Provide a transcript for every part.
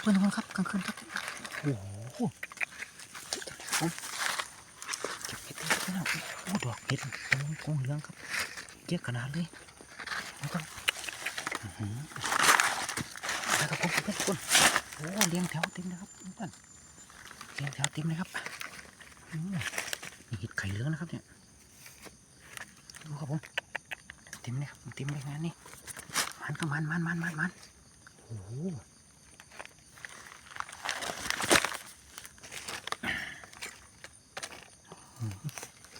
เพื่อนทุกคนครับกลางคืนครับโอ้โหเก็บเห็ดได้ครับพี่น้องโอ้ดอกเห็ดตรงกงเหลืองครับเยอะขนาดเลยนะครับอื้อหือนะครับผมเพื่อนทุกคนโอ้เรียงแถวเต็มนะครับเพื่อนเรียงแถวเต็มเลยครับมนี่เห็ดไข่เหลืองนะครับเนี่ยดูครับผมเต็มเลยครับเต็มเลยงานนี้มันก็มันมันมันมันมันโอ้โห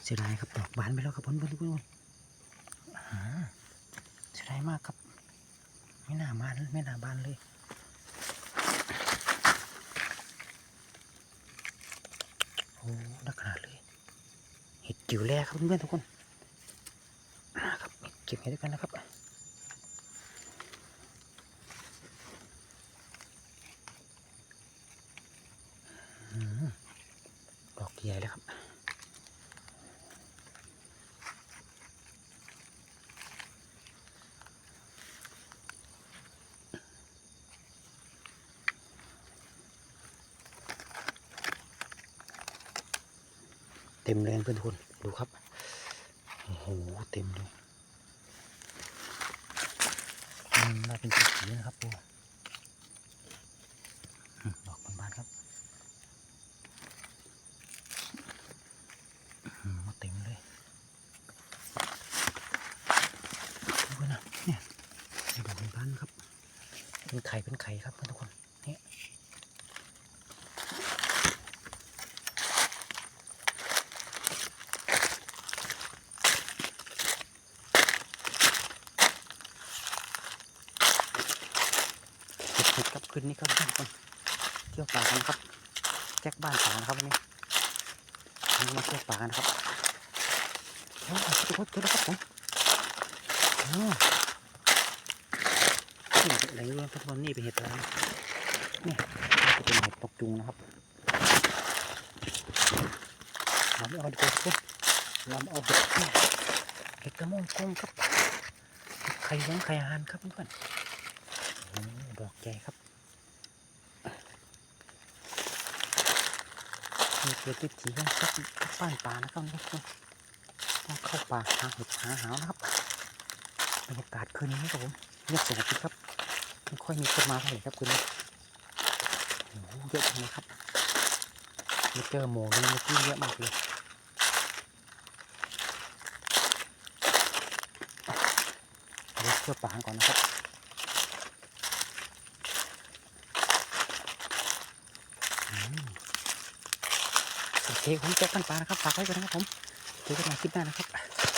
เสียดายครับดอกบานไปแล้วครับเพื่อนเพื่อนเพื่อนเสียดายมากครับ ไม่น่าบานไม่น่าบานเลยโอ้นักขนาดเลยเห็ดจิ๋วแรครับเพื่อนๆทุกคนนะครับเก็บเห็ดด้วยกันนะครับดอกใหญ่เลยครับ เต็มเลยเพื่อนทุกคนดูครับโอ้โหเต็มเลยอืมน่าเป็นสีนะครับปูอืมดอกบานๆครับมาเต็มเลยดูนนะเนี่ยดอกบานๆครับเป็นไข่เป็นไข่ครับเพื่อนทุกคนเนี่ย เห็ดครับคืนนี้ครับทุกคนเที่ยวป่ากันครับ แจ็คบ้านป่านะครับวันนี้วันนี้มาเที่ยวป่ากันครับโอ้ทุกคนเจอแล้วครับผมอ้นี่อะไรรู้ไหมทุกคนนี่เป็นเห็ดอะไรเนี่ยจะเป็นเห็ดปกจุงนะครับเราไม่เอาดีกว่าทุกคนเราเอาเห็ดเนี่ยเห็ดกระมงกงครับไข่เลี้ยงไข่หารครับเพื่อน ดอกใหญ่ครับมีเกิดวิถีของสัตว์บ้านป่านะครับทุกคนต้องเข้าป่าหาเห็ดหาหาวนะครับบรรยากาศคืนนี้ครับผมเงียบสงบครับไม่ค่อยมีคนมาเท่าไหร่ครับคืนนี้โอ้โหเยอะจังเลยครับมีเจอหมูเลยเมื่อกี้เยอะมากเลยเดี๋ยวเที่ยวป่าก่อนนะครับ โอเคผมแจ็คกันปลานะครับฝากไว้ก่อนนะครับผมเจอกันใหม่คลิปหน้านะครับ